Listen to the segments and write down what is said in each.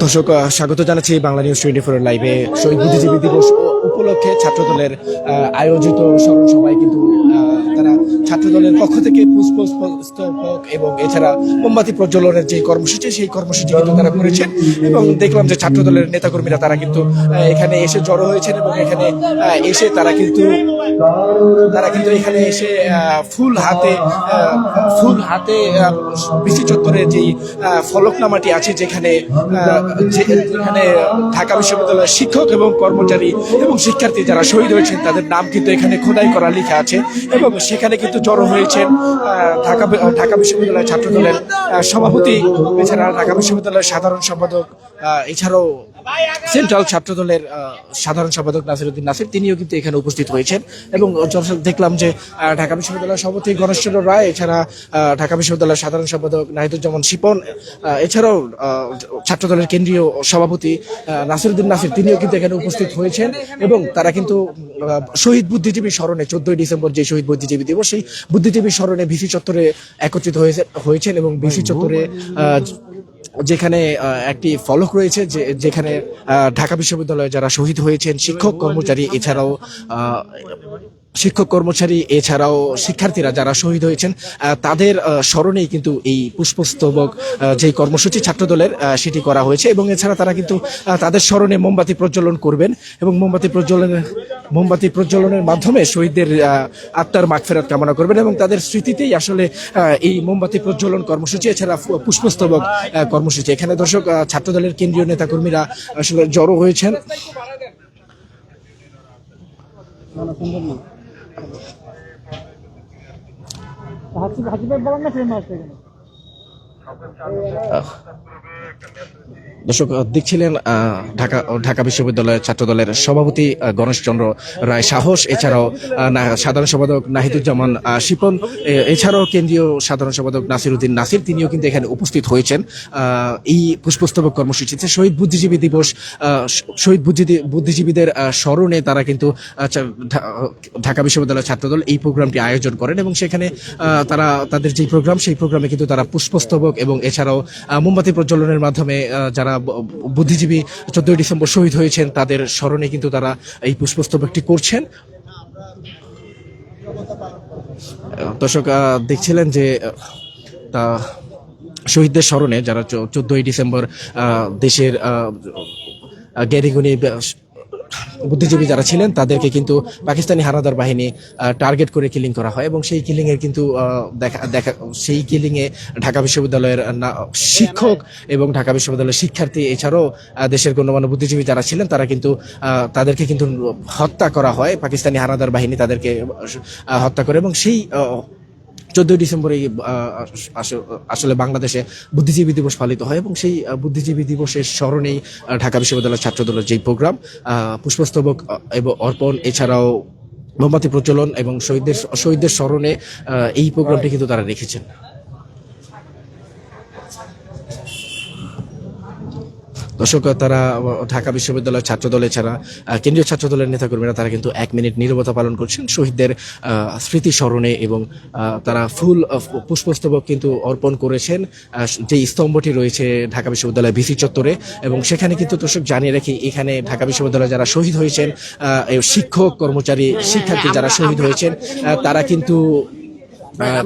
দর্শক স্বাগত জানাচ্ছি বাংলা নিউজ টোয়েন্টি ফোর লাইভে শহীদ বুদ্ধিজীবী দিবস উপলক্ষে ছাত্রদলের আয়োজিত স্মরণ সভায় কিন্তু আহ, তারা ছাত্রদলের পক্ষ থেকে পুষ্পস্তবক এবং এছাড়া মোমবাতি প্রজ্বলনের যে কর্মসূচি সেই কর্মসূচি কিন্তু তারা করেছেন। এবং দেখলাম যে ছাত্রদলের নেতাকর্মীরা তারা কিন্তু এখানে এসে জড়ো হয়েছেন এবং এখানে এসে তারা কিন্তু তারা কিন্তু এখানে এসে ফুল হাতে ফুল হাতে বিসি চত্বরের যেই ফলকনামাটি আছে যেখানে যেখানে ঢাকা বিশ্ববিদ্যালয়ের শিক্ষক এবং কর্মচারী এবং শিক্ষার্থী যারা শহীদ হয়েছেন তাদের নাম কিন্তু এখানে খোদাই করা লেখা আছে। এবং সেখানে কিন্তু জড়ো হয়েছেন ঢাকা ঢাকা বিশ্ববিদ্যালয়ের ছাত্রদলের সভাপতি এছাড়া ঢাকা বিশ্ববিদ্যালয়ের সাধারণ সম্পাদক এছাড়াও সেন্ট্রাল ছাত্রদলের সাধারণ সম্পাদক নাসিরুদ্দিন নাসির, তিনিও কিন্তু এখানে উপস্থিত হয়েছেন। এবং দেখলাম যে ঢাকা বিশ্ববিদ্যালয়ের সভাপতি গণেশচন্দ্র রায়, এছাড়া ঢাকা বিশ্ববিদ্যালয়ের সাধারণ সম্পাদক নাহিদুজ্জামান শিপন এছাড়াও ছাত্রদলের কেন্দ্রীয় সভাপতি নাসিরুদ্দিন নাসির, তিনিও কিন্তু এখানে উপস্থিত হয়েছেন। এবং তারা কিন্তু শহীদ বুদ্ধিজীবী স্মরণে চোদ্দই ডিসেম্বর যে শহীদ বুদ্ধিজীবী দিবস, সেই বুদ্ধিজীবী স্মরণে ভিসি চত্বরে একত্রিত হয়েছে হয়েছেন এবং ভিসি চত্বরে যেখানে একটি ফলক রয়েছে যে যেখানে ঢাকা বিশ্ববিদ্যালয়ে যারা শহীদ হয়েছেন শিক্ষক কর্মচারী এছাড়াও শিক্ষক কর্মচারী, এছাড়াও শিক্ষার্থীরা যারা শহীদ হয়েছেন তাদের স্মরণেই কিন্তু এই পুষ্পস্তবক যে কর্মসূচি ছাত্রদলের সেটি করা হয়েছে এবং এছাড়া তারা কিন্তু তাদের স্মরণে মোমবাতি প্রজ্বলন করবেন এবং মোমবাতি প্রজ্বলনের মোমবাতি প্রজ্বলনের মাধ্যমে শহীদদের আত্মার মাগফেরাত কামনা করবেন এবং তাদের স্মৃতিতেই আসলে এই মোমবাতি প্রজ্বলন কর্মসূচি, এছাড়া পুষ্পস্তবক কর্মসূচি। এখানে দর্শক ছাত্রদলের কেন্দ্রীয় নেতাকর্মীরা আসলে জড়ো হয়েছেন। হাসি হাসি বলেন না ফ্রেম আসছে এখানে দর্শক দেখছিলেন ঢাকা ঢাকা বিশ্ববিদ্যালয়ের ছাত্রদলের সভাপতি আহ, গণেশচন্দ্র রায় সাহস। এছাড়াও সাধারণ সম্পাদক নাহিদুজ্জামান শিপন। এছাড়াও কেন্দ্রীয় সাধারণ সম্পাদক নাসিরুদ্দিন নাসির তিনিও কিন্তু এখানে উপস্থিত হয়েছেন। এই পুষ্পস্তবক কর্মসূচিতে শহীদ বুদ্ধিজীবী দিবস শহীদ বুদ্ধিজী- বুদ্ধিজীবীদের স্মরণে তারা কিন্তু ঢাকা বিশ্ববিদ্যালয়ের ছাত্রদল এই প্রোগ্রামটি আয়োজন করেন এবং সেখানে তারা তাদের যে প্রোগ্রাম সেই প্রোগ্রামে কিন্তু তারা পুষ্পস্তবক এবং এছাড়াও মোমবাতি প্রজ্বলনের মাধ্যমে আহ, যারা বুদ্ধিজীবী চোদ্দই ডিসেম্বর শহীদ হয়েছেন, তাদের স্মরণে কিন্তু তারা এই পুষ্পস্তবকটি করছেন। দর্শক দেখছিলেন যে তা শহীদদের স্মরণে যারা চোদ্দই ডিসেম্বর দেশের গ্যারিগুনি বুদ্ধিজীবী যারা ছিলেন, তাদেরকে কিন্তু পাকিস্তানি হানাদার বাহিনী টার্গেট করে কিলিং করা হয় এবং সেই কিলিং এর কিন্তু দেখা দেখা, সেই কিলিং এ ঢাকা বিশ্ববিদ্যালয়ের শিক্ষক এবং ঢাকা বিশ্ববিদ্যালয়ের শিক্ষার্থী, এছাড়াও দেশের গণ্যমান্য বুদ্ধিজীবী যারা ছিলেন, তারা কিন্তু তাদেরকে কিন্তু হত্যা করা হয়। পাকিস্তানি হানাদার বাহিনী তাদেরকে হত্যা করে এবং সেই চোদ্দই ডিসেম্বরে আসলে বাংলাদেশে বুদ্ধিজীবী দিবস পালিত হয় এবং সেই বুদ্ধিজীবী দিবসের স্মরণেই ঢাকা বিশ্ববিদ্যালয়ের ছাত্রদলের যেই প্রোগ্রাম পুষ্পস্তবক এবং অর্পণ এছাড়াও মোমবাতি প্রচলন এবং শহীদদের শহীদদের স্মরণে এই প্রোগ্রামটি কিন্তু তারা রেখেছেন। দর্শক, তারা ঢাকা বিশ্ববিদ্যালয়ের ছাত্রদল এছাড়া কেন্দ্রীয় ছাত্রদলের নেতাকর্মীরা তারা কিন্তু এক মিনিট নীরবতা পালন করছেন। শহীদদের স্মৃতি স্মরণে এবং তারা ফুল পুষ্পস্তবক কিন্তু অর্পণ করেছেন। যে স্তম্ভটি রয়েছে ঢাকা বিশ্ববিদ্যালয় ভিসি চত্বরে এবং সেখানে কিন্তু দর্শক জানিয়ে রাখি, এখানে ঢাকা বিশ্ববিদ্যালয়ে যারা শহীদ হয়েছেন শিক্ষক, কর্মচারী, শিক্ষার্থী যারা শহীদ হয়েছেন তারা কিন্তু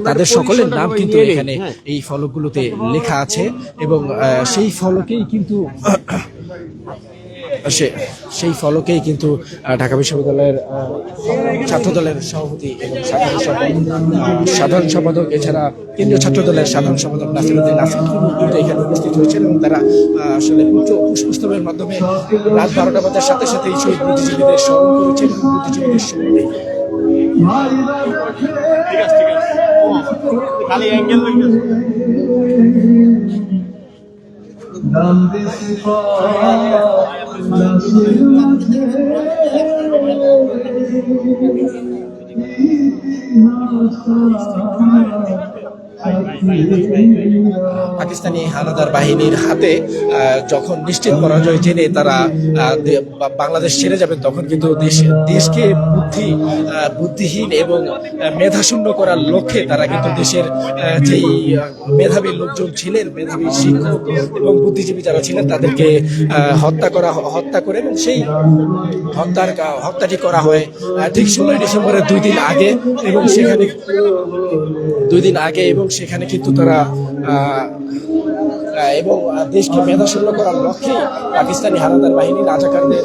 তাদের সকলের নাম কিন্তু এখানে এই ফলকগুলোতে লেখা আছে এবং সেই ফলকেই কিন্তু সে সেই ফলকেই কিন্তু ঢাকা বিশ্ববিদ্যালয়ের আহ, ছাত্রদলের সভাপতি এবং সাধারণ সম্পাদক সাধারণ সম্পাদক এছাড়া কেন্দ্রীয় ছাত্র দলের সাধারণ সম্পাদক নাসিরুদ্দিন নাসির কিন্তু এখানে উপস্থিত হয়েছেন এবং তারা আসলে পুষ্প- পুষ্পস্তবের মাধ্যমে রাত বারোটা বাজার সাথে সাথে এই শহীদ বুদ্ধিজীবীদের স্মরণ করেছেন এবং বুদ্ধিজীবীদের স্মরণে খালি অ্যাঙ্গেল দেখতেছে পাকিস্তানি হানাদার বাহিনীর হাতে যখন নিশ্চিত পরাজয় জেনে তারা বাংলাদেশ ছেড়ে যাবেন তখন কিন্তু দেশ, দেশকে বুদ্ধি বুদ্ধিহীন এবং মেধাশূন্য করার লক্ষ্যে তারা কিন্তু দেশের যেই মেধাবী লোকজন ছিলেন, মেধাবী শিক্ষক এবং বুদ্ধিজীবী যারা ছিলেন, তাদেরকে হত্যা করা, হত্যা করে এবং সেই হত্যার হত্যাটি করা হয় ঠিক ষোলোই ডিসেম্বরের দুই দিন আগে এবং সেখানে, দুই দিন আগে এবং সেখানে কিন্তু তারা এবং দেশকে মেধাশূন্য করার লক্ষ্যে পাকিস্তানি হানাদার বাহিনী রাজাকারদের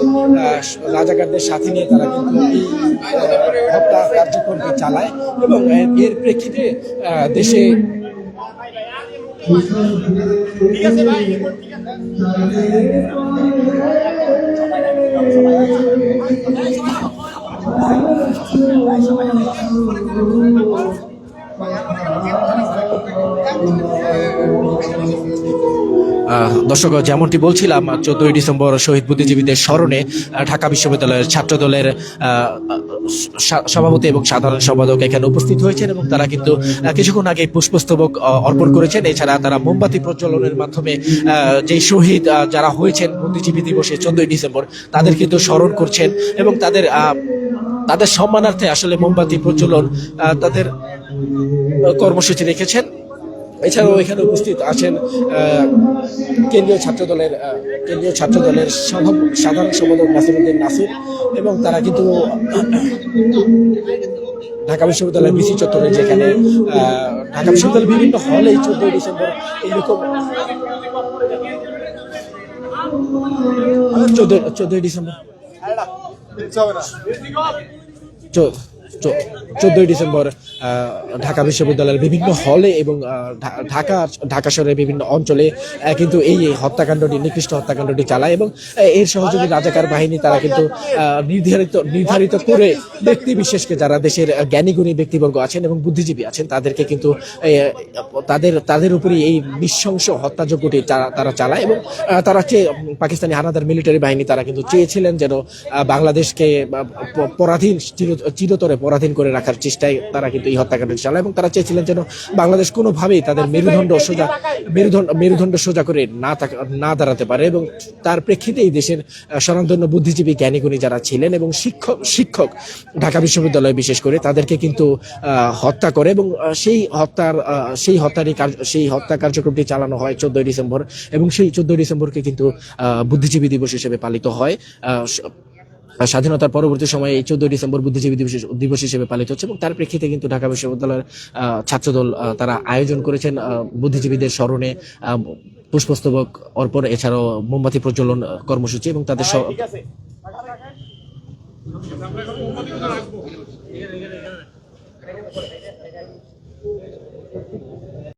রাজাকারদের সাথে নিয়ে তারা কিন্তু এই হত্যা কার্যক্রমটি চালায় এবং এর- প্রেক্ষিতে দেশে আহ, দর্শক যেমনটি বলছিলাম চোদ্দই ডিসেম্বর শহীদ বুদ্ধিজীবীদের স্মরণে ঢাকা বিশ্ববিদ্যালয়ের ছাত্র দলের সভাপতি এবং সাধারণ সম্পাদক এখানে উপস্থিত হয়েছেন এবং তারা কিন্তু কিছুক্ষণ আগে পুষ্পস্তবক অর্পণ করেছেন। এছাড়া তারা মোমবাতি প্রজ্বলনের মাধ্যমে যে শহীদ যারা হয়েছেন বুদ্ধিজীবী দিবসে চোদ্দই ডিসেম্বর তাদের কিন্তু স্মরণ করছেন এবং তাদের তাদের সম্মানার্থে আসলে মোমবাতি প্রজ্বলন আহ, তাদের কর্মসূচি রেখেছেন। এছাড়াও এখানে উপস্থিত আছেন কেন্দ্রীয় ছাত্র দলের কেন্দ্রীয় ছাত্র দলের সাধারণ সম্পাদক নাসিরুদ্দিন নাসির এবং তারা কিন্তু ঢাকা বিশ্ববিদ্যালয়ের বিসি চত্বরে যেখানে ঢাকা বিশ্ববিদ্যালয়ের বিভিন্ন হলে চোদ্দই ডিসেম্বর এইরকম চোদ্দ চোদ্দই ডিসেম্বর। চো- চো- চোদ্দই ডিসেম্বর ঢাকা বিশ্ববিদ্যালয়ের বিভিন্ন হলে এবং ঢাকা ঢাকা শহরের বিভিন্ন অঞ্চলে কিন্তু এই হত্যাকাণ্ডটি, নিকৃষ্ট হত্যাকাণ্ডটি চালায় এবং এর সহযোগী রাজাকার বাহিনী তারা কিন্তু নির্ধারিত নির্ধারিত করে ব্যক্তি বিশেষকে যারা দেশের জ্ঞানীগুণী ব্যক্তিবর্গ আছেন এবং বুদ্ধিজীবী আছেন, তাদেরকে কিন্তু তাদের তাদের উপরই এই নৃশংস হত্যাযজ্ঞটি তারা- তারা চালায় এবং তারা চেয়ে পাকিস্তানি হানাদার মিলিটারি বাহিনী তারা কিন্তু চেয়েছিলেন যেন বাংলাদেশকে পরাধীন, চির- চিরতরে পরাধীন করে রাখার চেষ্টায় তারা কিন্তু এই হত্যাকাণ্ডটি চালায় এবং তারা চেয়েছিলেন যেন বাংলাদেশ কোনোভাবেই তাদের মেরুদণ্ড সোজা মেরুদণ্ড মেরুদণ্ড সোজা করে না না দাঁড়াতে পারে এবং তার প্রেক্ষিতে এই দেশের আহ, বুদ্ধিজীবী জ্ঞানীগুণী যারা ছিলেন এবং শিক্ষক শিক্ষক ঢাকা বিশ্ববিদ্যালয়ে বিশেষ করে তাদেরকে কিন্তু হত্যা করে এবং সেই হত্যার সেই হত্যারই সেই হত্যা কার্যক্রমটি চালানো হয় চোদ্দই ডিসেম্বর এবং সেই চোদ্দই ডিসেম্বরকে কিন্তু বুদ্ধিজীবী দিবস হিসেবে পালিত হয় স্বাধীনতার পরবর্তী সময়ে এই চোদ্দই ডিসেম্বর বুদ্ধিজীবী দিবস দিবস হিসেবে পালিত হচ্ছে এবং তার প্রেক্ষিতে কিন্তু ঢাকা বিশ্ববিদ্যালয়ের ছাত্রদল তারা আয়োজন করেছেন বুদ্ধিজীবীদের স্মরণে পুষ্পস্তবক অর্পণ, এছাড়াও মোমবাতি প্রজ্বলন কর্মসূচি এবং তাদের স-